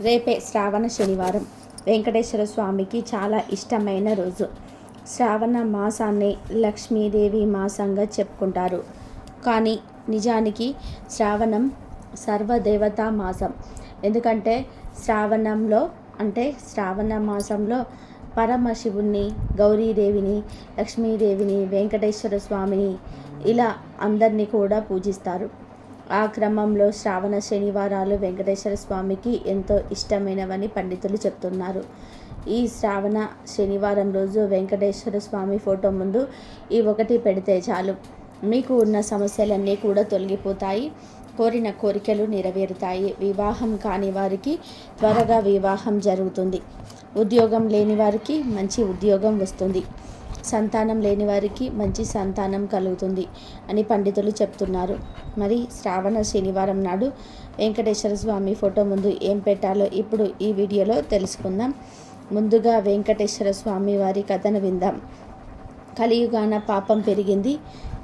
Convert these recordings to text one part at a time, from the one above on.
రేపే శ్రావణ శనివారం. వెంకటేశ్వర స్వామికి చాలా ఇష్టమైన రోజు. శ్రావణ మాసాన్ని లక్ష్మీదేవి మాసంగా చెప్పుకుంటారు. కానీ నిజానికి శ్రావణం సర్వదేవతా మాసం. ఎందుకంటే శ్రావణంలో అంటే శ్రావణ మాసంలో పరమశివుణ్ణి గౌరీదేవిని లక్ష్మీదేవిని వెంకటేశ్వర స్వామిని ఇలా అందరినీ కూడా పూజిస్తారు. ఆ క్రమంలో శ్రావణ శనివారాలు వెంకటేశ్వర స్వామికి ఎంతో ఇష్టమైనవని పండితులు చెప్తున్నారు. ఈ శ్రావణ శనివారం రోజు వెంకటేశ్వర స్వామి ఫోటో ముందు ఈ ఒకటి పెడితే చాలు. మీకు ఉన్న సమస్యలన్నీ కూడా తొలగిపోతాయి. కోరిన కోరికలు నెరవేరుతాయి. వివాహం కాని వారికి త్వరగా వివాహం జరుగుతుంది. ఉద్యోగం లేని వారికి మంచి ఉద్యోగం వస్తుంది. సంతానం లేని వారికి మంచి సంతానం కలుగుతుంది అని పండితులు చెప్తున్నారు. మరి శ్రావణ శనివారం నాడు వెంకటేశ్వర స్వామి ఫోటో ముందు ఏం పెట్టాలో ఇప్పుడు ఈ వీడియోలో తెలుసుకుందాం. ముందుగా వెంకటేశ్వర స్వామి వారి కథను విందాం. కలియుగాన పాపం పెరిగింది.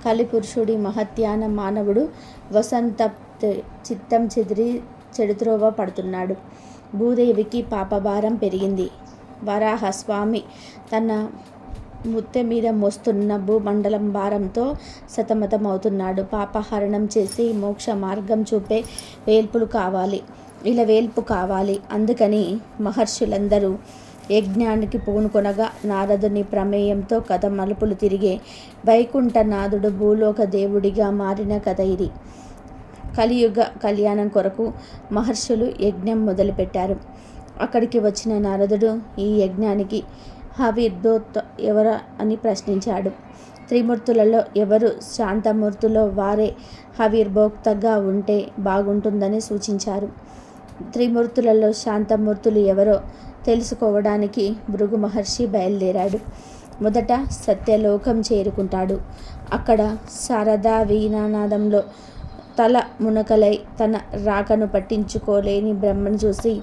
కలిపురుషుడి మహత్యాన మానవుడు వసంత చిత్తం చెదిరి చెడుత్రోవ పడుతున్నాడు. భూదేవికి పాపభారం పెరిగింది. వరాహస్వామి తన ముత్తె మీద మోస్తున్న భూమండలం భారంతో సతమతమవుతున్నాడు. పాపహరణం చేసి మోక్ష మార్గం చూపే వేల్పులు కావాలి. ఇలా వేల్పు కావాలి. అందుకని మహర్షులందరూ యజ్ఞానికి పూనుకొనగా నారదుని ప్రమేయంతో కథ మలుపులు తిరిగే వైకుంఠనాథుడు భూలోక దేవుడిగా మారిన కథ ఇది. కలియుగ కళ్యాణం కొరకు మహర్షులు యజ్ఞం మొదలుపెట్టారు. అక్కడికి వచ్చిన నారదుడు ఈ యజ్ఞానికి హవిర్దోత్ ఎవర అని ప్రశ్నించాడు. త్రిమూర్తులలో ఎవరు శాంతమూర్తులో వారే హవిర్భోక్తగా ఉంటే బాగుంటుందని సూచించారు. త్రిమూర్తులలో శాంతమూర్తులు ఎవరో తెలుసుకోవడానికి భృగు మహర్షి బయలుదేరాడు. మొదట సత్యలోకం చేరుకుంటాడు. అక్కడ శారదా వీణానాదంలో తల మునకలై తన రాకను పట్టించుకోలేని బ్రహ్మను చూసి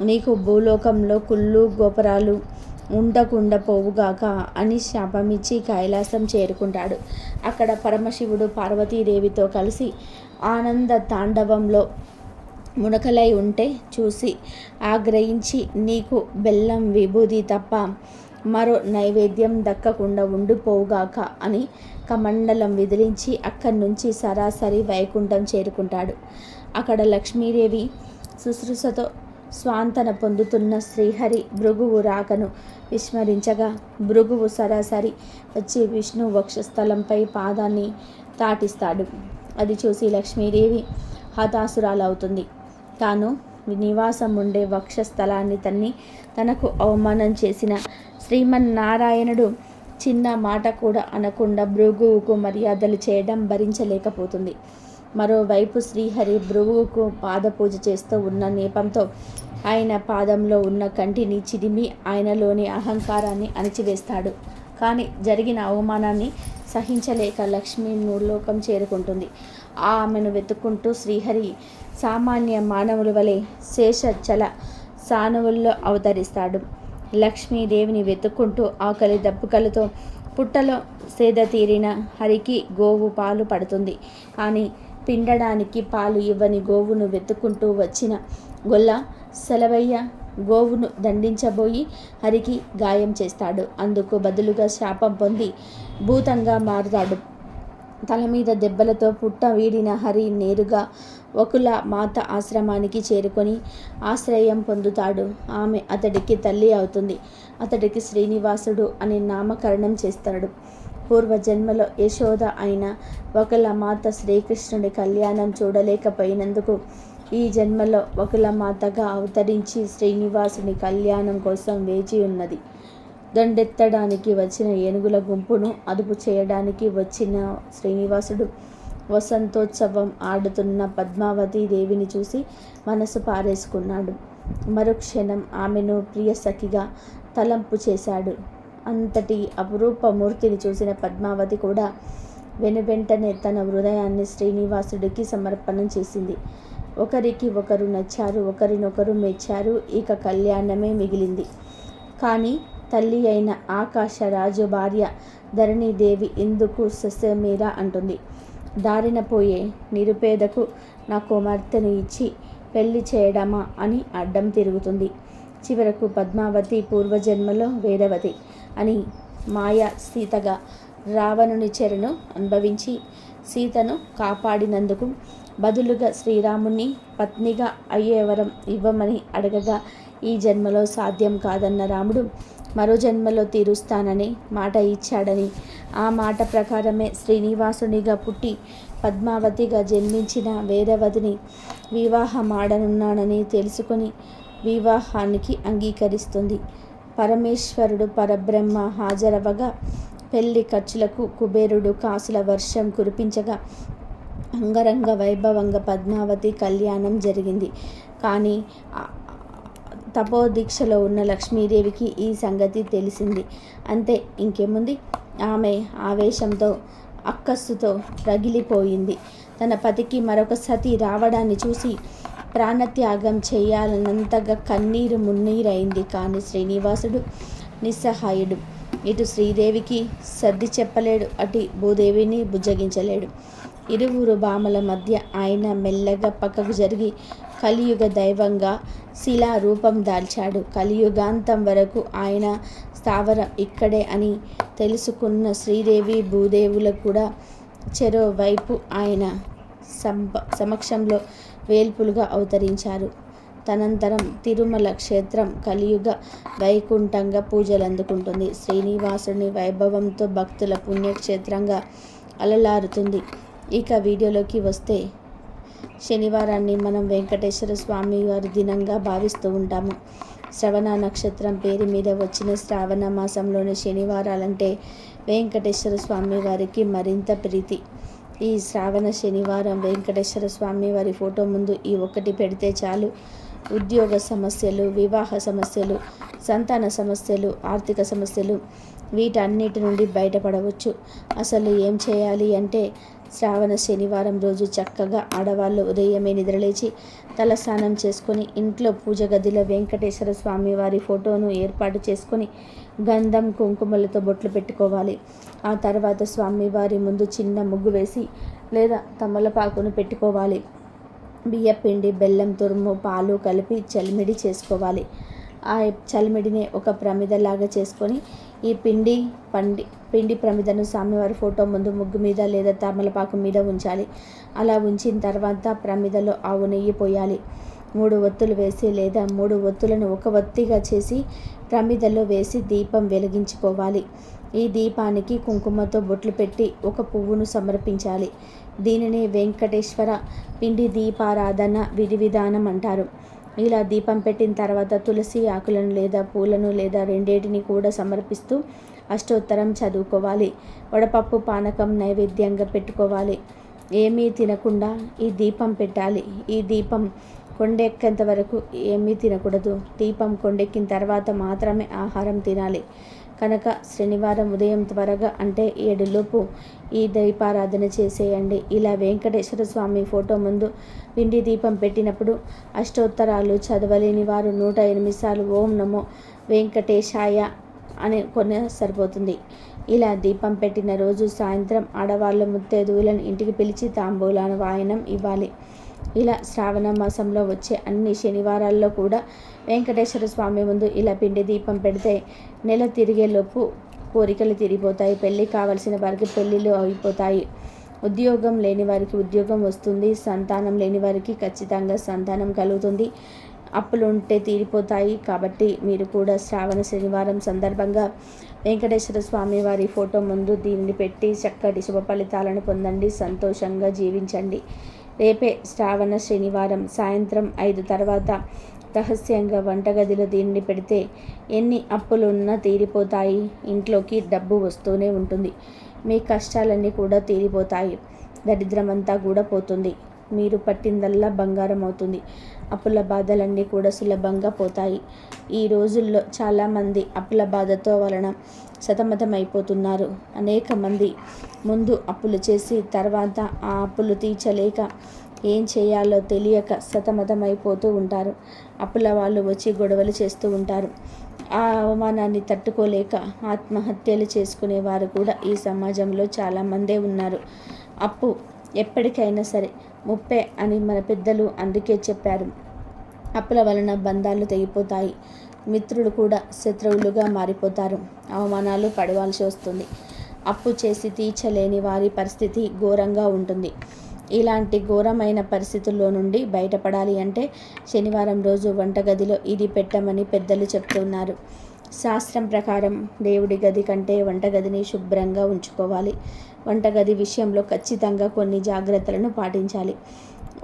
నీకు భూలోకంలో కుళ్ళు గోపురాలు ఉండకుండా పోవుగాక అని శాపమిచ్చి కైలాసం చేరుకుంటాడు. అక్కడ పరమశివుడు పార్వతీదేవితో కలిసి ఆనంద తాండవంలో మునకలై ఉంటే చూసి ఆగ్రహించి నీకు బెల్లం విభూది తప్ప మరో నైవేద్యం దక్కకుండా ఉండిపోవుగాక అని కమండలం విదిలించి అక్కడి నుంచి సరాసరి వైకుంఠం చేరుకుంటాడు. అక్కడ లక్ష్మీదేవి శుశ్రూషతో స్వాంతన పొందుతున్న శ్రీహరి భృగువు రాకను విస్మరించగా భృగువు సరాసరి వచ్చి విష్ణు వక్షస్థలంపై పాదాన్ని తాటిస్తాడు. అది చూసి లక్ష్మీదేవి హతాసురాలవుతుంది తాను నివాసం ఉండే వక్షస్థలాన్ని తన్ని తనకు అవమానం చేసిన శ్రీమన్నారాయణుడు చిన్న మాట కూడా అనకుండా భృగువుకు మర్యాదలు చేయడం భరించలేకపోతుంది. మరోవైపు శ్రీహరి భృగువుకు పాదపూజ చేస్తూ ఉన్న నేపంతో ఆయన పాదంలో ఉన్న కంటిని చిదిమి ఆయనలోని అహంకారాన్ని అణిచివేస్తాడు. కానీ జరిగిన అవమానాన్ని సహించలేక లక్ష్మి మూలోకం చేరుకుంటుంది. ఆమెను వెతుక్కుంటూ శ్రీహరి సామాన్య మానవుల వలె శేషచల సానువుల్లో అవతరిస్తాడు. లక్ష్మీదేవిని వెతుక్కుంటూ ఆకలి దప్పుకలతో పుట్టలో సేద తీరిన హరికి గోవు పాలు పడుతుంది. కానీ పిండడానికి పాలు ఇవ్వని గోవును వెతుక్కుంటూ వచ్చిన గొల్ల సెలవయ్య గోవును దండించబోయి హరికి గాయం చేస్తాడు. అందుకు బదులుగా శాపం పొంది భూతంగా మారుతాడు. తల మీద దెబ్బలతో పుట్ట వీడిన హరి నేరుగా ఒకల మాత ఆశ్రమానికి చేరుకొని ఆశ్రయం పొందుతాడు. ఆమె అతడికి తల్లి అవుతుంది. అతడికి శ్రీనివాసుడు అని నామకరణం చేస్తాడు. పూర్వ జన్మలో యశోద అయిన ఒకల మాత శ్రీకృష్ణుడి కళ్యాణం చూడలేకపోయినందుకు ఈ జన్మలో ఒకల మాతగా అవతరించి శ్రీనివాసుని కళ్యాణం కోసం వేచి ఉన్నది. దండెత్తడానికి వచ్చిన ఏనుగుల గుంపును అదుపు చేయడానికి వచ్చిన శ్రీనివాసుడు వసంతోత్సవం ఆడుతున్న పద్మావతి దేవిని చూసి మనసు పారేసుకున్నాడు. మరుక్షణం ఆమెను ప్రియ సఖిగా తలంపు చేశాడు. అంతటి అపురూప మూర్తిని చూసిన పద్మావతి కూడా వెనువెంటనే తన హృదయాన్ని శ్రీనివాసుడికి సమర్పణం చేసింది. ఒకరికి ఒకరు నచ్చారు ఒకరినొకరు మెచ్చారు ఇక కళ్యాణమే మిగిలింది. కానీ తల్లి అయిన ఆకాశరాజు భార్య ధరణీదేవి ఇందుకు సస్యమీర అంటుంది. దారిన పోయే నిరుపేదకు నా కుమార్తెను ఇచ్చి పెళ్ళి చేయడమా అని అడ్డం తిరుగుతుంది. చివరకు పద్మావతి పూర్వజన్మలో వేదవతి. అని మాయ సీతగా రావణుని చెరను అనుభవించి సీతను కాపాడినందుకు బదులుగా శ్రీరాముని పత్నిగా అయ్యే వరం ఇవ్వమని అడగగా ఈ జన్మలో సాధ్యం కాదన్న రాముడు మరో జన్మలో తీరుస్తానని మాట ఇచ్చాడని. ఆ మాట ప్రకారమే శ్రీనివాసునిగా పుట్టి పద్మావతిగా జన్మించిన వేదవతిని వివాహమాడనున్నానని తెలుసుకొని వివాహానికి అంగీకరిస్తుంది. పరమేశ్వరుడు పరబ్రహ్మ హాజరవగా పెళ్ళి ఖర్చులకు కుబేరుడు కాసుల వర్షం కురిపించగా అంగరంగ వైభవంగా పద్మావతి కళ్యాణం జరిగింది. కానీ తపోదీక్షలో ఉన్న లక్ష్మీదేవికి ఈ సంగతి తెలిసింది. అంతే ఇంకేముంది? ఆమె ఆవేశంతో అక్కస్సుతో రగిలిపోయింది. తన పతికి మరొక సతి రావడాన్ని చూసి ప్రాణత్యాగం చేయాలన్నంతగా కన్నీరు మున్నీరైంది కానీ శ్రీనివాసుడు నిస్సహాయుడు. ఇటు శ్రీదేవికి సర్ది చెప్పలేడు అటు భూదేవిని బుజ్జగించలేడు ఇరువురు బామల మధ్య ఆయన మెల్లగా పక్కకు జరిగి కలియుగ దైవంగా శిలా రూపం దాల్చాడు. కలియుగాంతం వరకు ఆయన స్థావరం ఇక్కడే అని తెలుసుకున్న శ్రీదేవి భూదేవులకు కూడా చెరోవైపు ఆయన సమక్షంలో వేల్పులుగా అవతరించారు. తనంతరం తిరుమల క్షేత్రం కలియుగ వైకుంఠంగా పూజలు అందుకుంటుంది శ్రీనివాసుని వైభవంతో భక్తుల పుణ్యక్షేత్రంగా అలలారుతుంది. ఇక వీడియోలోకి వస్తే శనివారాన్ని మనం వెంకటేశ్వర స్వామి వారి దినంగా భావిస్తూ ఉంటాము. శ్రవణ నక్షత్రం పేరు మీద వచ్చిన శ్రావణ మాసంలోని శనివారాలంటే వెంకటేశ్వర స్వామి వారికి మరింత ప్రీతి. ఈ శ్రావణ శనివారం వెంకటేశ్వర స్వామి వారి ఫోటో ముందు ఈ ఒక్కటి పెడితే చాలు. ఉద్యోగ సమస్యలు వివాహ సమస్యలు సంతాన సమస్యలు ఆర్థిక సమస్యలు వీటన్నిటి నుండి బయటపడవచ్చు. అసలు ఏం చేయాలి అంటే శ్రావణ శనివారం రోజు చక్కగా ఆడవాళ్ళు ఉదయమే నిద్రలేచి తలస్నానం చేసుకొని ఇంట్లో పూజ గదిలో వెంకటేశ్వర స్వామి వారి ఫోటోను ఏర్పాటు చేసుకొని గంధం కుంకుమలతో బొట్లు పెట్టుకోవాలి. ఆ తర్వాత స్వామివారి ముందు చిన్న ముగ్గు వేసి లేదా తమలపాకును పెట్టుకోవాలి. బియ్యపిండి బెల్లం తురుము పాలు కలిపి చలిమిడి చేసుకోవాలి. ఆ చలిమిడిని ఒక ప్రమిదలాగా చేసుకొని ఈ పిండి పండి పిండి ప్రమిదను స్వామివారి ఫోటో ముందు ముగ్గు మీద లేదా తమలపాకు మీద ఉంచాలి. అలా ఉంచిన తర్వాత ప్రమిదలో ఆవు నెయ్యి పోయాలి. మూడు ఒత్తులు వేసి లేదా మూడు ఒత్తులను ఒక ఒత్తిగా చేసి ప్రమిదలో వేసి దీపం వెలిగించుకోవాలి. ఈ దీపానికి కుంకుమతో బొట్లు పెట్టి ఒక పువ్వును సమర్పించాలి. దీనిని వెంకటేశ్వర పిండి దీపారాధన విధి విధానం అంటారు. ఇలా దీపం పెట్టిన తర్వాత తులసి ఆకులను లేదా పూలను లేదా రెండేటిని కూడా సమర్పిస్తూ అష్టోత్తరం చదువుకోవాలి. వడపప్పు పానకం నైవేద్యంగా పెట్టుకోవాలి. ఏమీ తినకుండా ఈ దీపం పెట్టాలి. ఈ దీపం కొండెక్కేంత వరకు ఏమీ తినకూడదు. దీపం కొండెక్కిన తర్వాత మాత్రమే ఆహారం తినాలి. కనుక శనివారం ఉదయం త్వరగా అంటే ఏడులోపు ఈ దీపారాధన చేసేయండి. ఇలా వెంకటేశ్వర స్వామి ఫోటో ముందు పిండి దీపం పెట్టినప్పుడు అష్టోత్తరాలు చదవలేని వారు నూట ఎనిమిది సార్లు ఓం నమో వెంకటేశాయ అని కొన్ని సరిపోతుంది ఇలా దీపం పెట్టిన రోజు సాయంత్రం ఆడవాళ్ళ ముత్తేదువులను ఇంటికి పిలిచి తాంబూలాను వాయనం ఇవ్వాలి. ఇలా శ్రావణ మాసంలో వచ్చే అన్ని శనివారాల్లో కూడా వెంకటేశ్వర స్వామి ముందు ఇలా పిండి దీపం పెడితే నెల తిరిగేలోపు కోరికలు తిరిగిపోతాయి పెళ్ళి కావలసిన వారికి పెళ్ళిళ్ళు అయిపోతాయి. ఉద్యోగం లేని వారికి ఉద్యోగం వస్తుంది. సంతానం లేని వారికి ఖచ్చితంగా సంతానం కలుగుతుంది. అప్పులు ఉంటే తీరిపోతాయి. కాబట్టి మీరు కూడా శ్రావణ శనివారం సందర్భంగా వెంకటేశ్వర స్వామి వారి ఫోటో ముందు దీనిని పెట్టి చక్కటి శుభ ఫలితాలను పొందండి. సంతోషంగా జీవించండి. రేపే శ్రావణ శనివారం సాయంత్రం ఐదు తర్వాత రహస్యంగా వంటగదిలో దీన్ని పెడితే ఎన్ని అప్పులున్నా తీరిపోతాయి. ఇంట్లోకి డబ్బు వస్తూనే ఉంటుంది. మీ కష్టాలన్నీ కూడా తీరిపోతాయి. దరిద్రమంతా కూడా పోతుంది. మీరు పట్టిందల్లా బంగారం అవుతుంది. అప్పుల బాధలన్నీ కూడా సులభంగా పోతాయి. ఈ రోజుల్లో చాలామంది అప్పుల బాధతో వలన సతమతమైపోతున్నారు. అనేక మంది ముందు అప్పులు చేసి తర్వాత ఆ అప్పులు తీర్చలేక ఏం చేయాలో తెలియక సతమతమైపోతూ ఉంటారు. అప్పుల వాళ్ళు వచ్చి గొడవలు చేస్తూ ఉంటారు. ఆ అవమానాన్ని తట్టుకోలేక ఆత్మహత్యలు చేసుకునేవారు కూడా ఈ సమాజంలో చాలామందే ఉన్నారు. అప్పు ఎప్పటికైనా సరే ముప్పే అని మన పెద్దలు అందుకే చెప్పారు. అప్పుల వలన బంధాలు తెగిపోతాయి. మిత్రులు కూడా శత్రువులుగా మారిపోతారు. అవమానాలు పడవలసి వస్తుంది. అప్పు చేసి తీర్చలేని వారి పరిస్థితి ఘోరంగా ఉంటుంది. ఇలాంటి ఘోరమైన పరిస్థితుల్లో నుండి బయటపడాలి అంటే శనివారం రోజు వంటగదిలో ఇది పెట్టమని పెద్దలు చెప్తున్నారు. శాస్త్రం ప్రకారం దేవుడి గది కంటే వంటగదిని శుభ్రంగా ఉంచుకోవాలి. వంటగది విషయంలో ఖచ్చితంగా కొన్ని జాగ్రత్తలను పాటించాలి.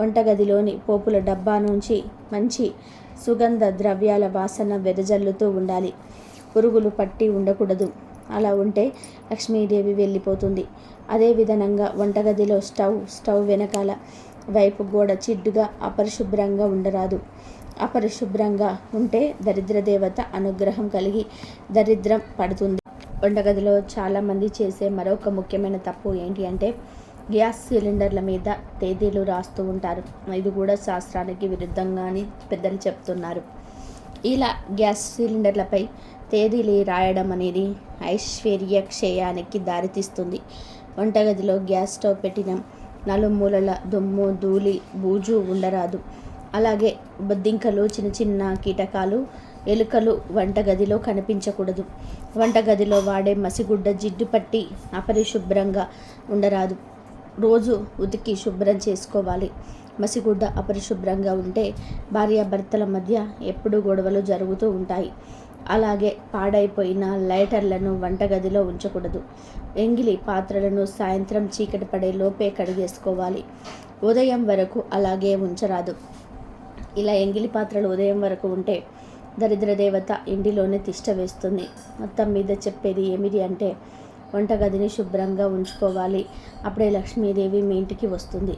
వంటగదిలోని పోపుల డబ్బా నుంచి మంచి సుగంధ ద్రవ్యాల వాసన వెదజల్లుతూ ఉండాలి. పురుగులు పట్టి ఉండకూడదు. అలా ఉంటే లక్ష్మీదేవి వెళ్ళిపోతుంది. అదే విధంగా వంటగదిలో స్టవ్ స్టవ్ వెనకాల వైపు గోడ చిడ్డుగా అపరిశుభ్రంగా ఉండరాదు. అపరిశుభ్రంగా ఉంటే దరిద్ర దేవత అనుగ్రహం కలిగి దరిద్రం పడుతుంది. వంటగదిలో చాలామంది చేసే మరొక ముఖ్యమైన తప్పు ఏంటి అంటే గ్యాస్ సిలిండర్ల మీద తేదీలు రాస్తూ ఉంటారు. ఇది కూడా శాస్త్రానికి విరుద్ధంగా అని పెద్దలు చెప్తున్నారు. ఇలా గ్యాస్ సిలిండర్లపై తేదీలు రాయడం అనేది ఐశ్వర్య క్షయానికి దారితీస్తుంది. వంటగదిలో గ్యాస్ స్టవ్ పెట్టిన నలుమూలల దుమ్ము ధూళి బూజు ఉండరాదు. అలాగే బొద్దింకలు చిన్న చిన్న కీటకాలు ఎలుకలు వంటగదిలో కనిపించకూడదు. వంటగదిలో వాడే మసిగుడ్డ జిడ్డు పట్టి అపరిశుభ్రంగా ఉండరాదు. రోజు ఉతికి శుభ్రం చేసుకోవాలి. మసిగుడ్డ అపరిశుభ్రంగా ఉంటే భార్యాభర్తల మధ్య ఎప్పుడూ గొడవలు జరుగుతూ ఉంటాయి. అలాగే పాడైపోయిన లైటర్లను వంటగదిలో ఉంచకూడదు. ఎంగిలి పాత్రలను సాయంత్రం చీకటి పడే లోపే కడిగేసుకోవాలి. ఉదయం వరకు అలాగే ఉంచరాదు. ఇలా ఎంగిలి పాత్రలు ఉదయం వరకు ఉంటే దరిద్ర దేవత ఇంటిలోనే తిష్ట వేస్తుంది. మొత్తం మీద చెప్పేది ఏమిటి అంటే వంటగదిని శుభ్రంగా ఉంచుకోవాలి. అప్పుడే లక్ష్మీదేవి మీ ఇంటికి వస్తుంది.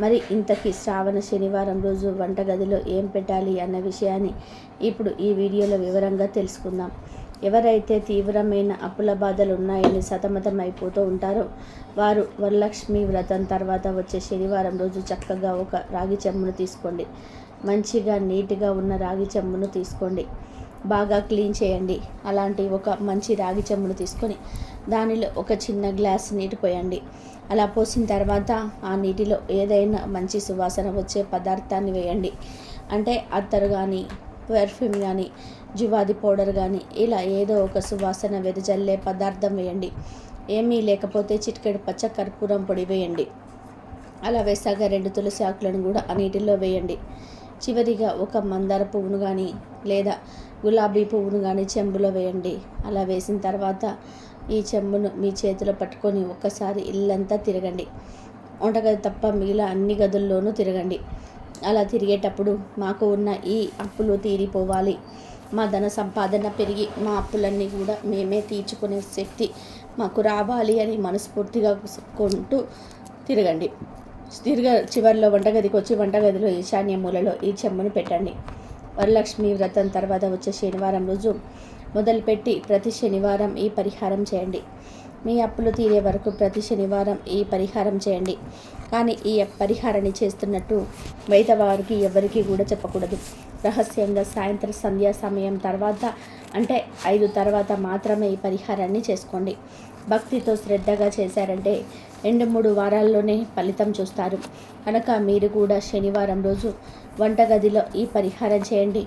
మరి ఇంతకీ శ్రావణ శనివారం రోజు వంటగదిలో ఏం పెట్టాలి అన్న విషయాన్ని ఇప్పుడు ఈ వీడియోలో వివరంగా తెలుసుకుందాం. ఎవరైతే తీవ్రమైన అప్పుల బాధలు ఉన్నాయని సతమతం అయిపోతూ ఉంటారో వారు వరలక్ష్మి వ్రతం తర్వాత వచ్చే శనివారం రోజు చక్కగా ఒక రాగి చెమ్మును తీసుకోండి. మంచిగా నీట్గా ఉన్న రాగి చెమ్మును తీసుకోండి. బాగా క్లీన్ చేయండి. అలాంటి ఒక మంచి రాగి చెంబును తీసుకొని దానిలో ఒక చిన్న గ్లాస్ నీటి పోయండి. అలా పోసిన తర్వాత ఆ నీటిలో ఏదైనా మంచి సువాసన వచ్చే పదార్థాన్ని వేయండి. అంటే అత్తరు కానీ పెర్ఫ్యూమ్ కానీ జువాది పౌడర్ కానీ ఇలా ఏదో ఒక సువాసన వెదజల్లే పదార్థం వేయండి. ఏమీ లేకపోతే చిటికెడు పచ్చ కర్పూరం పొడి వేయండి. అలా వేసాక రెండు తులసి ఆకులను కూడా ఆ నీటిలో వేయండి. చివరిగా ఒక మందార పువ్వును కానీ లేదా గులాబీ పువ్వును కానీ చెంబులో వేయండి అలా వేసిన తర్వాత ఈ చెంబును మీ చేతిలో పట్టుకొని ఒక్కసారి ఇల్లంతా తిరగండి వంటగది తప్ప మిగిలిన అన్ని గదుల్లోనూ తిరగండి అలా తిరిగేటప్పుడు మాకు ఉన్న ఈ అప్పులు తీరిపోవాలి మా ధన సంపాదన పెరిగి మా అప్పులన్నీ కూడా మేమే తీర్చుకునే శక్తి మాకు రావాలి అని మనస్ఫూర్తిగా కొంటూ తిరగండి దీర్ఘ చివరిలో వంటగదికి వచ్చి వంటగదిలో ఈశాన్య మూలలో ఈ చెమ్మను పెట్టండి. వరలక్ష్మి వ్రతం తర్వాత వచ్చే శనివారం రోజు మొదలుపెట్టి ప్రతి శనివారం ఈ పరిహారం చేయండి. మీ అప్పులు తీరే వరకు ప్రతి శనివారం ఈ పరిహారం చేయండి. కానీ ఈ పరిహారాన్ని చేస్తున్నట్టు బయట వారికి కూడా చెప్పకూడదు. రహస్యంగా సాయంత్రం సంధ్యా సమయం తర్వాత అంటే ఐదు తర్వాత మాత్రమే ఈ పరిహారాన్ని చేసుకోండి. భక్తితో శ్రద్ధగా చేశారంటే రెండు మూడు వారాల్లోనే ఫలితం చూస్తారు. కనుక మీరు కూడా శనివారం రోజు వంటగదిలో ఈ పరిహారం చేయండి.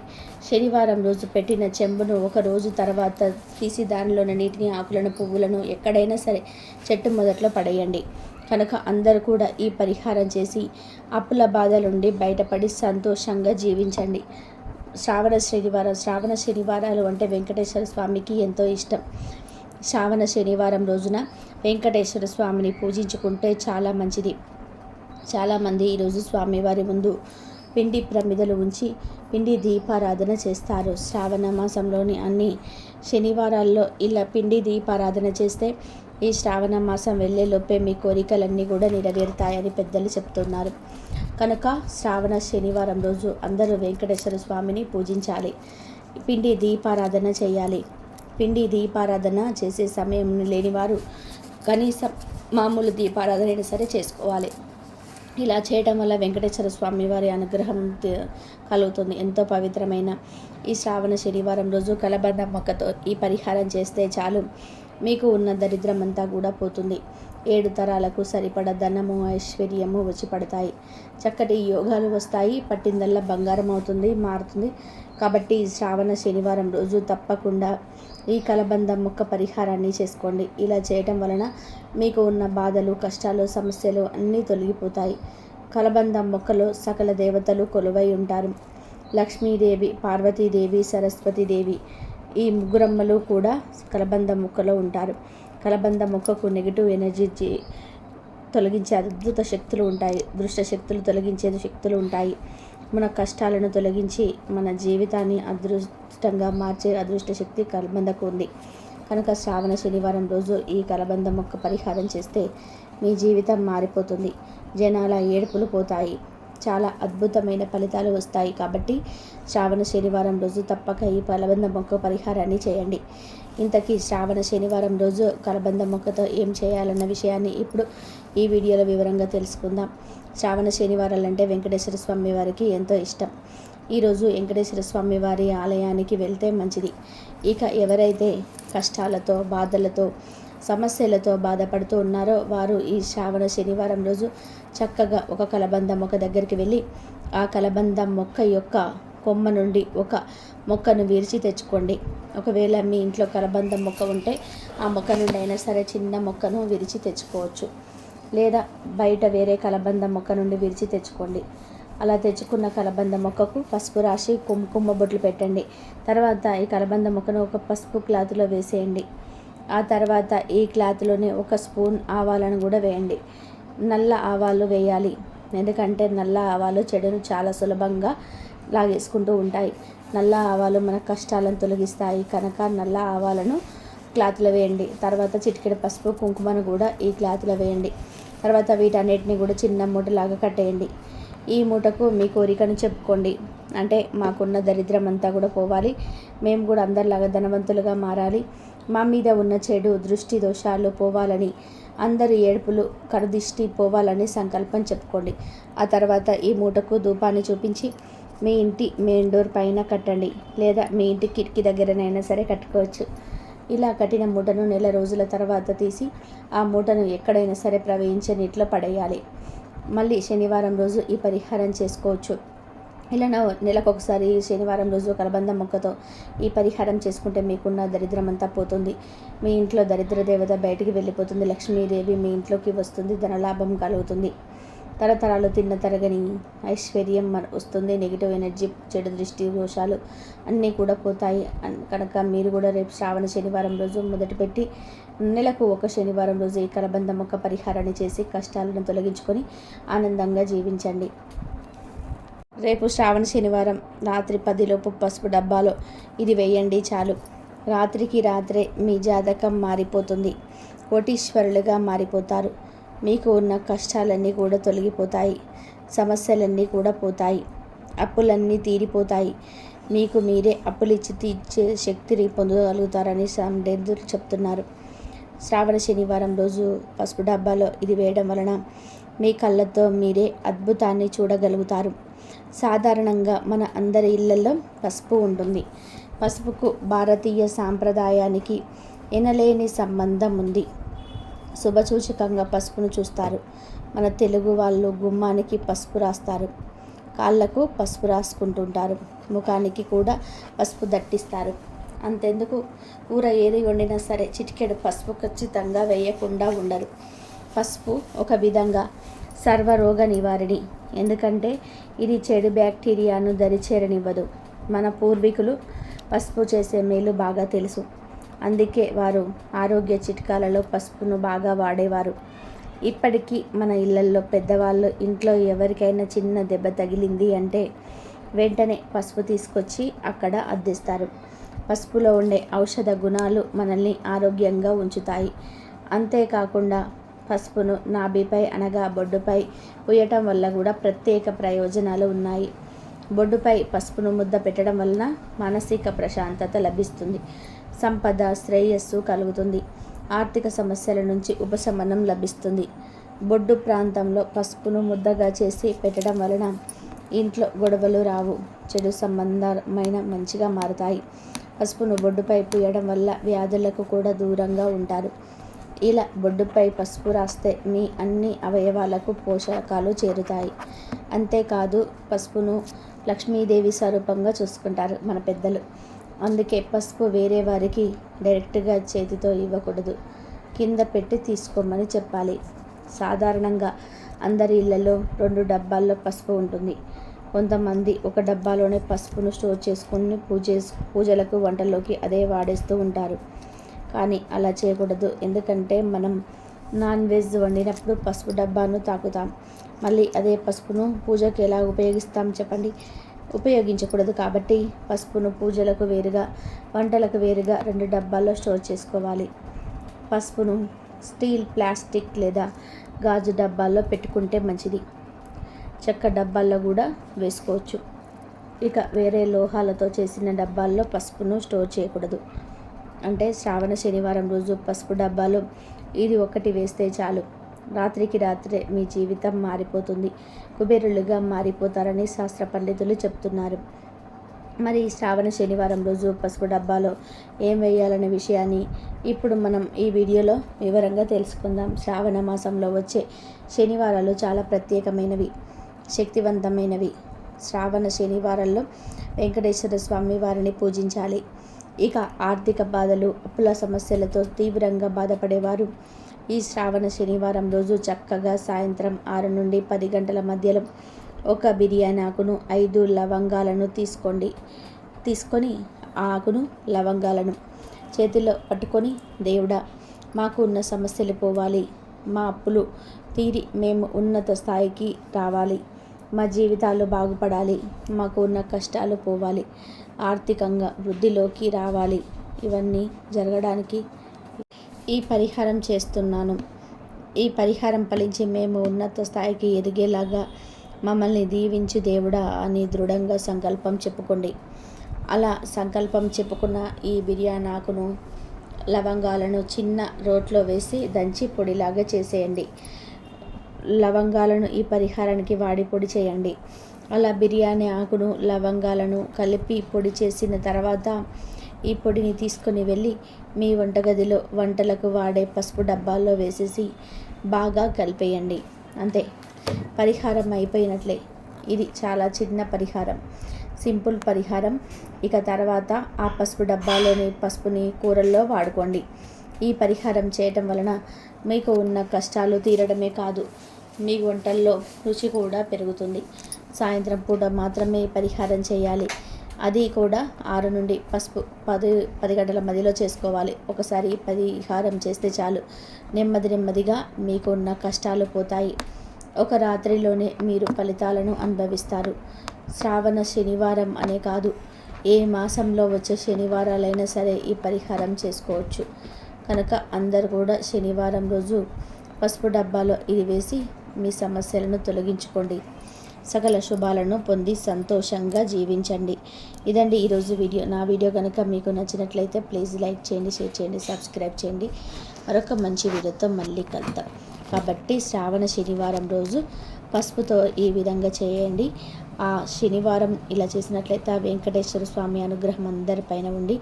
శనివారం రోజు పెట్టిన చెంబును ఒక రోజు తర్వాత తీసి దానిలోని నీటిని ఆకులను పువ్వులను ఎక్కడైనా సరే చెట్టు మొదట్లో పడేయండి. కనుక అందరూ కూడా ఈ పరిహారం చేసి అప్పుల బాధల నుండి బయటపడి సంతోషంగా జీవించండి. శ్రావణ శనివారం శ్రావణ శనివారాలు అంటే వెంకటేశ్వర స్వామికి ఎంతో ఇష్టం. శ్రావణ శనివారం రోజున వెంకటేశ్వర స్వామిని పూజించుకుంటే చాలా మంచిది. చాలామంది ఈరోజు స్వామివారి ముందు పిండి ప్రమిదలు ఉంచి పిండి దీపారాధన చేస్తారు. శ్రావణ మాసంలోని అన్ని శనివారాల్లో ఇలా పిండి దీపారాధన చేస్తే ఈ శ్రావణ మాసం వెళ్ళేలోపే మీ కోరికలన్నీ కూడా నెరవేరుతాయని పెద్దలు చెప్తున్నారు. కనుక శ్రావణ శనివారం రోజు అందరూ వెంకటేశ్వర స్వామిని పూజించాలి. పిండి దీపారాధన చేయాలి. పిండి దీపారాధన చేసే సమయం లేనివారు కనీసం మామూలు దీపారాధన అయినా సరే చేసుకోవాలి. ఇలా చేయటం వల్ల వెంకటేశ్వర స్వామి వారి అనుగ్రహం కలుగుతుంది. ఎంతో పవిత్రమైన ఈ శ్రావణ శనివారం రోజు కలబంద మొక్కతో ఈ పరిహారం చేస్తే చాలు. మీకు ఉన్న దరిద్రమంతా కూడా పోతుంది. ఏడు తరాలకు సరిపడ ధనము ఐశ్వర్యము వచ్చి పడతాయి. చక్కటి యోగాలు వస్తాయి. పట్టిందల్లా బంగారం అవుతుంది మారుతుంది. కాబట్టి శ్రావణ శనివారం రోజు తప్పకుండా ఈ కలబంద మొక్క పరిహారాన్ని చేసుకోండి. ఇలా చేయటం వలన మీకు ఉన్న బాధలు కష్టాలు సమస్యలు అన్నీ తొలగిపోతాయి. కలబంద మొక్కలో సకల దేవతలు కొలువై ఉంటారు. లక్ష్మీదేవి పార్వతీదేవి సరస్వతీదేవి ఈ ముగ్గురమ్మలు కూడా కలబంద మొక్కలో ఉంటారు. కలబంద మొక్కకు నెగిటివ్ ఎనర్జీ తొలగించే అద్భుత శక్తులు ఉంటాయి. దృష్ట శక్తులు తొలగించే శక్తులు ఉంటాయి. మన కష్టాలను తొలగించి మన జీవితాన్ని అదృష్టంగా మార్చే అదృష్ట శక్తి కలబందకు ఉంది. కనుక శ్రావణ శనివారం రోజు ఈ కలబంద మొక్క పరిహారం చేస్తే మీ జీవితం మారిపోతుంది. జనాల ఏడుపులు పోతాయి. చాలా అద్భుతమైన ఫలితాలు వస్తాయి కాబట్టి శ్రావణ శనివారం రోజు తప్పక ఈ కలబంద మొక్క పరిహారాన్ని చేయండి. ఇంతకీ శ్రావణ శనివారం రోజు కలబంద మొక్కతో ఏం చేయాలన్న విషయాన్ని ఇప్పుడు ఈ వీడియోలో వివరంగా తెలుసుకుందాం. శ్రావణ శనివారాలు అంటే వెంకటేశ్వర స్వామి వారికి ఎంతో ఇష్టం. ఈరోజు వెంకటేశ్వర స్వామి వారి ఆలయానికి వెళ్తే మంచిది. ఇక ఎవరైతే కష్టాలతో బాధలతో సమస్యలతో బాధపడుతూ ఉన్నారో వారు ఈ శ్రావణ శనివారం రోజు చక్కగా ఒక కలబంద మొక్క దగ్గరికి వెళ్ళి ఆ కలబంద మొక్క యొక్క కొమ్మ నుండి ఒక మొక్కను విరిచి తెచ్చుకోండి. ఒకవేళ మీ ఇంట్లో కలబంద మొక్క ఉంటే ఆ మొక్క నుండి అయినా సరే చిన్న మొక్కను విరిచి తెచ్చుకోవచ్చు. లేదా బయట వేరే కలబంద మొక్క నుండి విరిచి తెచ్చుకోండి. అలా తెచ్చుకున్న కలబంద మొక్కకు పసుపు రాసి కుంకుమ బొట్లు పెట్టండి. తర్వాత ఈ కలబంద మొక్కను ఒక పసుపు క్లాత్లో వేసేయండి. ఆ తర్వాత ఈ క్లాత్లోనే ఒక స్పూన్ ఆవాలను కూడా వేయండి. నల్ల ఆవాలు వేయాలి. ఎందుకంటే నల్ల ఆవాలు చెడును చాలా సులభంగా లాగేసుకుంటూ ఉంటాయి. నల్ల ఆవాలు మన కష్టాలను తొలగిస్తాయి. కనుక నల్ల ఆవాలను క్లాత్లో వేయండి. తర్వాత చిటికెడ పసుపు కుంకుమను కూడా ఈ క్లాత్లో వేయండి. తర్వాత వీటన్నిటిని కూడా చిన్న మూటలాగా కట్టేయండి. ఈ మూటకు మీ కోరికను చెప్పుకోండి. అంటే మాకున్న దరిద్రం అంతా కూడా పోవాలి. మేము కూడా అందరిలాగా ధనవంతులుగా మారాలి. మా మీద ఉన్న చెడు దృష్టి దోషాలు పోవాలని అందరి ఏడుపులు కరదిష్టి పోవాలని సంకల్పం చెప్పుకోండి. ఆ తర్వాత ఈ మూటకు ధూపాన్ని చూపించి మీ ఇంటి మెయిన్ డోర్ పైన కట్టండి. లేదా మీ ఇంటి కిటికీ దగ్గరనైనా సరే కట్టుకోవచ్చు. ఇలా కట్టిన మూటను నెల రోజుల తర్వాత తీసి ఆ మూటను ఎక్కడైనా సరే ప్రవహించే నీటిలో పడేయాలి. మళ్ళీ శనివారం రోజు ఈ పరిహారం చేసుకోవచ్చు. ఇలా నెలకు ఒకసారి శనివారం రోజు కలబంద మొక్కతో ఈ పరిహారం చేసుకుంటే మీకున్న దరిద్రం అంతా పోతుంది. మీ ఇంట్లో దరిద్ర దేవత బయటికి వెళ్ళిపోతుంది. లక్ష్మీదేవి మీ ఇంట్లోకి వస్తుంది. ధనలాభం కలుగుతుంది. తరతరాలు తిన్న తరగని ఐశ్వర్యం వస్తుంది. నెగిటివ్ ఎనర్జీ చెడు దృష్టి దోషాలు అన్నీ కూడా పోతాయి. కనుక మీరు కూడా రేపు శ్రావణ శనివారం రోజు మొదలుపెట్టి నెలకు ఒక శనివారం రోజు ఈ కలబంద మొక్క పరిహారాన్ని చేసి కష్టాలను తొలగించుకొని ఆనందంగా జీవించండి. రేపు శ్రావణ శనివారం రాత్రి పదిలోపు పసుపు డబ్బాలో ఇది వేయండి చాలు. రాత్రికి రాత్రే మీ జాతకం మారిపోతుంది. కోటీశ్వరులుగా మారిపోతారు. మీకు ఉన్న కష్టాలన్నీ కూడా తొలగిపోతాయి. సమస్యలన్నీ కూడా పోతాయి. అప్పులన్నీ తీరిపోతాయి. మీకు మీరే అప్పులు ఇచ్చి తీర్చే శక్తిని పొందగలుగుతారని సందేందులు చెప్తున్నారు. శ్రావణ శనివారం రోజు పసుపు డబ్బాలో ఇది వేయడం వలన మీ కళ్ళతో మీరే అద్భుతాన్ని చూడగలుగుతారు. సాధారణంగా మన అందరి ఇళ్ళలో పసుపు ఉంటుంది. పసుపుకు భారతీయ సాంప్రదాయానికి ఎనలేని సంబంధం ఉంది. శుభసూచకంగా పసుపును చూస్తారు. మన తెలుగు వాళ్ళు గుమ్మానికి పసుపు రాస్తారు. కాళ్ళకు పసుపు రాసుకుంటుంటారు. ముఖానికి కూడా పసుపు దట్టిస్తారు. అంతెందుకు? కూర ఏది వండినా సరే చిటికెడు పసుపు ఖచ్చితంగా వేయకుండా ఉండరు. పసుపు ఒక విధంగా సర్వరోగ నివారిణి. ఎందుకంటే ఇది చెడు బ్యాక్టీరియాను దరిచేరనివ్వదు. మన పూర్వీకులు పసుపు చేసే మేలు బాగా తెలుసు. అందుకే వారు ఆరోగ్య చిట్కాలలో పసుపును బాగా వాడేవారు. ఇప్పటికీ మన ఇళ్ళల్లో పెద్దవాళ్ళు ఇంట్లో ఎవరికైనా చిన్న దెబ్బ తగిలింది అంటే వెంటనే పసుపు తీసుకొచ్చి అక్కడ అద్దిస్తారు. పసుపులో ఉండే ఔషధ గుణాలు మనల్ని ఆరోగ్యంగా ఉంచుతాయి. అంతేకాకుండా పసుపును నాభిపై అనగా బొడ్డుపై పూయటం వల్ల కూడా ప్రత్యేక ప్రయోజనాలు ఉన్నాయి. బొడ్డుపై పసుపును ముద్ద పెట్టడం వలన మానసిక ప్రశాంతత లభిస్తుంది. సంపద శ్రేయస్సు కలుగుతుంది. ఆర్థిక సమస్యల నుంచి ఉపశమనం లభిస్తుంది. బొడ్డు ప్రాంతంలో పసుపును ముద్దగా చేసి పెట్టడం వలన ఇంట్లో గొడవలు రావు. చెడు సంబంధమైన మంచిగా మారుతాయి. పసుపును బొడ్డుపై పూయడం వల్ల వ్యాధులకు కూడా దూరంగా ఉంటారు. ఇలా బొడ్డుపై పసుపు రాస్తే మీ అన్ని అవయవాలకు పోషకాలు చేరుతాయి. అంతేకాదు పసుపును లక్ష్మీదేవి స్వరూపంగా చూసుకుంటారు మన పెద్దలు. అందుకే పసుపు వేరే వారికి డైరెక్ట్గా చేతితో ఇవ్వకూడదు. కింద పెట్టి తీసుకోమని చెప్పాలి. సాధారణంగా అందరి ఇళ్ళలో రెండు డబ్బాల్లో పసుపు ఉంటుంది. కొంతమంది ఒక డబ్బాలోనే పసుపును స్టోర్ చేసుకుని పూజ పూజలకు వంటల్లోకి అదే వాడేస్తూ ఉంటారు. కానీ అలా చేయకూడదు. ఎందుకంటే మనం నాన్ వెజ్ వండినప్పుడు పసుపు డబ్బాను తాకుతాం మళ్ళీ అదే పసుపును పూజకి ఎలా ఉపయోగిస్తాం చెప్పండి? ఉపయోగించకూడదు కాబట్టి పసుపును పూజలకు వేరుగా వంటలకు వేరుగా రెండు డబ్బాల్లో స్టోర్ చేసుకోవాలి. పసుపును స్టీల్ ప్లాస్టిక్ లేదా గాజు డబ్బాల్లో పెట్టుకుంటే మంచిది. చెక్క డబ్బాల్లో కూడా వేసుకోవచ్చు. ఇక వేరే లోహాలతో చేసిన డబ్బాల్లో పసుపును స్టోర్ చేయకూడదు. అంటే శ్రావణ శనివారం రోజు పసుపు డబ్బాలు ఇది ఒకటి వేస్తే చాలు. రాత్రికి రాత్రే మీ జీవితం మారిపోతుంది. కుబేరులుగా మారిపోతారని శాస్త్ర పండితులు చెప్తున్నారు. మరి శ్రావణ శనివారం రోజు పసుపు డబ్బాలో ఏం వేయాలనే విషయాన్ని ఇప్పుడు మనం ఈ వీడియోలో వివరంగా తెలుసుకుందాం. శ్రావణ మాసంలో వచ్చే శనివారాలు చాలా ప్రత్యేకమైనవి శక్తివంతమైనవి. శ్రావణ శనివారంలో వెంకటేశ్వర స్వామి వారిని పూజించాలి. ఇక ఆర్థిక బాధలు అప్పుల సమస్యలతో తీవ్రంగా బాధపడేవారు. ఈ శ్రావణ శనివారం రోజు చక్కగా సాయంత్రం ఆరు నుండి పది గంటల మధ్యలో ఒక బిర్యానీ ఆకును ఐదు లవంగాలను తీసుకోండి. తీసుకొని ఆ ఆకును లవంగాలను చేతిలో పట్టుకొని దేవుడా మాకు ఉన్న సమస్యలు పోవాలి. మా అప్పులు తీరి మేము ఉన్నత స్థాయికి రావాలి. మా జీవితాలు బాగుపడాలి. మాకు ఉన్న కష్టాలు పోవాలి. ఆర్థికంగా వృద్ధిలోకి రావాలి. ఇవన్నీ జరగడానికి ఈ పరిహారం చేస్తున్నాను. ఈ పరిహారం ఫలించి మేము ఉన్నత స్థాయికి ఎదిగేలాగా మమ్మల్ని దీవించి దేవుడా అని దృఢంగా సంకల్పం చెప్పుకోండి. అలా సంకల్పం చెప్పుకున్న ఈ బిర్యానీ ఆకును లవంగాలను చిన్న రోట్లో వేసి దంచి పొడిలాగా చేసేయండి. లవంగాలను ఈ పరిహారానికి వాడి పొడి చేయండి. అలా బిర్యానీ ఆకును లవంగాలను కలిపి పొడి చేసిన తర్వాత ఈ పొడిని తీసుకొని వెళ్ళి మీ వంటగదిలో వంటలకు వాడే పసుపు డబ్బాల్లో వేసేసి బాగా కలిపేయండి. అంతే. పరిహారం అయిపోయినట్లే. ఇది చాలా చిన్న పరిహారం. సింపుల్ పరిహారం. ఇక తర్వాత ఆ పసుపు డబ్బాలోని పసుపుని కూరల్లో వాడుకోండి. ఈ పరిహారం చేయటం వలన మీకు ఉన్న కష్టాలు తీరడమే కాదు. మీ వంటల్లో రుచి కూడా పెరుగుతుంది. సాయంత్రం పూట మాత్రమే పరిహారం చేయాలి. అది కూడా ఆరు నుండి పసుపు పది పది గంటల మధ్యలో చేసుకోవాలి. ఒకసారి పరిహారం చేస్తే చాలు. నెమ్మది నెమ్మదిగా మీకు ఉన్న కష్టాలు పోతాయి. ఒక రాత్రిలోనే మీరు ఫలితాలను అనుభవిస్తారు. శ్రావణ శనివారం అనే కాదు. ఏ మాసంలో వచ్చే శనివారాలైనా సరే ఈ పరిహారం చేసుకోవచ్చు. కనుక అందరు కూడా శనివారం రోజు పసుపు డబ్బాలో ఇది వేసి మీ సమస్యలను తొలగించుకోండి. సకల శుభాలను పొంది సంతోషంగా జీవించండి. ఇదండి ఈరోజు వీడియో. నా వీడియో కనుక మీకు నచ్చినట్లయితే ప్లీజ్ లైక్ చేయండి షేర్ చేయండి సబ్స్క్రైబ్ చేయండి. మరొక మంచి వీడియోతో మళ్ళీ కలుద్దాం. కాబట్టి శ్రావణ శనివారం రోజు పసుపుతో ఈ విధంగా చేయండి. ఆ శనివారం ఇలా చేసినట్లయితే ఆ వెంకటేశ్వర స్వామి అనుగ్రహం అందరిపైన ఉండి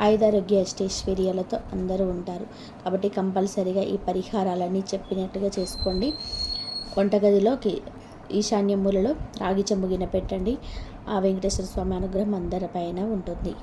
ఐదారోగ్య అష్టైశ్వర్యాలతో అందరూ ఉంటారు. కాబట్టి కంపల్సరీగా ఈ పరిహారాలన్నీ చెప్పినట్టుగా చేసుకోండి. వంటగదిలోకి ఈశాన్య మూలలో రాగి చెంబు పెట్టండి. ఆ వెంకటేశ్వర స్వామి అనుగ్రహం అందరిపైన ఉంటుంది.